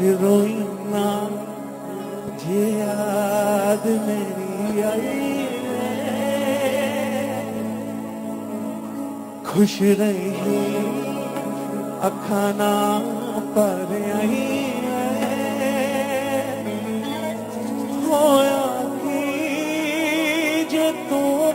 ਰੋਈ ਨਾ ਜੇ ਯਾਦ ਮੇਰੀ ਆਈ ਖੁਸ਼ ਰਹੀ ਅੱਖਾਂ ਨਾ ਪਰ ਆਈ ਹੋਇਆ ਕੀ ਜੇ ਤੂੰ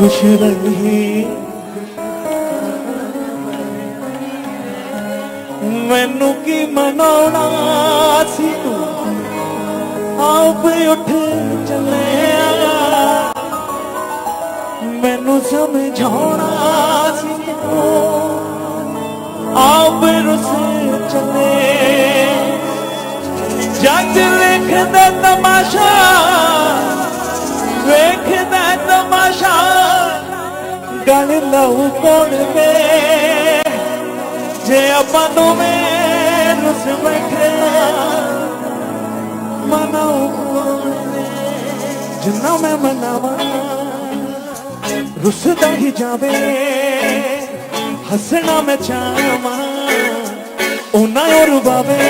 ਤੁਹਾਡਾ ਚੂਰ ਮੈਨੂੰ ਕੀ ਮਨਾਉਣਾ ਸੀ ਤੂੰ ਆਪ ਉੱਠ ਚੱਲਿਆ ਮੈਨੂੰ ਸਮਝਾਉਣਾ ਸੀ ਤੂੰ ਆਪ ਰੁੱਸ ਚੱਲੇ ਜੱਜ ਲਿਖਦਾ ਤਮਾਸ਼ਾ ਵੇਖਦਾ ਗੱਲ ਲਾਉ ਜੇ ਆਪਾਂ ਦੋਵੇਂ ਰੁੱਸ ਬੈਠੇ ਮਨਾਉ ਕੋਣ ਜਿੰਨਾ ਮੈਂ ਮਨਾਵਾਂ, ਰੁੱਸਦਾ ਹੀ ਜਾਵੇ, ਹੱਸਣਾ ਮੈਂ ਚਾਹਾਂ, ਉਹਨਾਂ ਉਹ ਰੁਬਾਵੇ।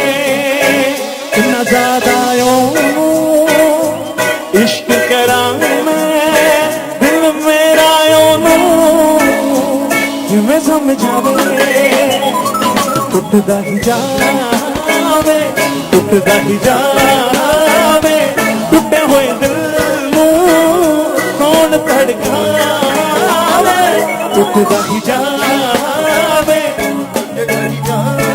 ਕਿਵੇਂ ਸਮਝਾਵੇ ਟੁੱਟਦਾ ਹੀ ਜਾਵੇ, ਟੁੱਟਦਾ ਹੀ ਜਾਵੇ। ਟੁੱਟੇ ਹੋਏ ਦਿਲ ਨੂੰ ਕੌਣ ਧੜਕਾਵੇ? ਟੁੱਟਦਾ ਹੀ ਜਾਵੇ, ਟੁੱਟਦਾ ਹੀ ਜਾਵੇ।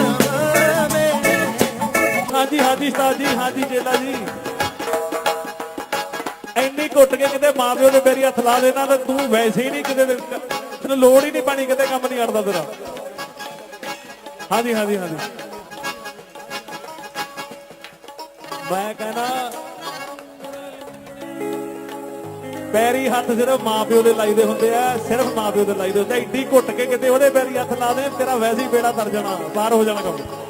ਹਾਂਜੀ ਹਾਂਜੀ ਉਸਤਾਦ ਜੀ ਹਾਂਜੀ ਜੇਲਾ ਜੀ। ਇੰਨੀ ਘੁੱਟ ਕੇ ਕਿਤੇ ਮਾਪਿਓ ਦੇ ਪੈਰੀ ਹੱਥ ਲਾ ਦੇਣਾ ਤਾਂ ਤੂੰ ਵੈਸੇ ਹੀ ਨਹੀਂ ਕਿਤੇ ਦੇ- ਤੈਨੂੰ ਲੋੜ ਹੀ ਨਹੀਂ ਪਾਣੀ ਕਿਤੇ ਕੰਮ ਨਹੀਂ ਅੜਦਾ ਤੇਰਾ। ਹਾਂਜੀ ਹਾਂਜੀ ਹਾਂਜੀ। ਮੈਂ ਕਹਿੰਦਾ ਪੈਰੀ ਹੱਥ ਸਿਰਫ ਮਾਪਿਓ ਦੇ ਲਾਈਦੇ ਹੁੰਦੇ ਆ, ਸਿਰਫ ਮਾਪਿਓ ਦੇ ਲਾਈਦੇ ਹੁੰਦੇ ਆ। ਐਡੀ ਘੁੱਟ ਕੇ ਕਿਤੇ ਉਹਦੇ ਪੈਰੀ ਹੱਥ ਲਾ ਦੇ ਤੇਰਾ ਵੈਸੇ ਹੀ ਬੇੜਾ ਤਰ ਜਾਣਾ ਬਾਹਰ ਹੋ ਜਾਣਾ ਕੰਮ।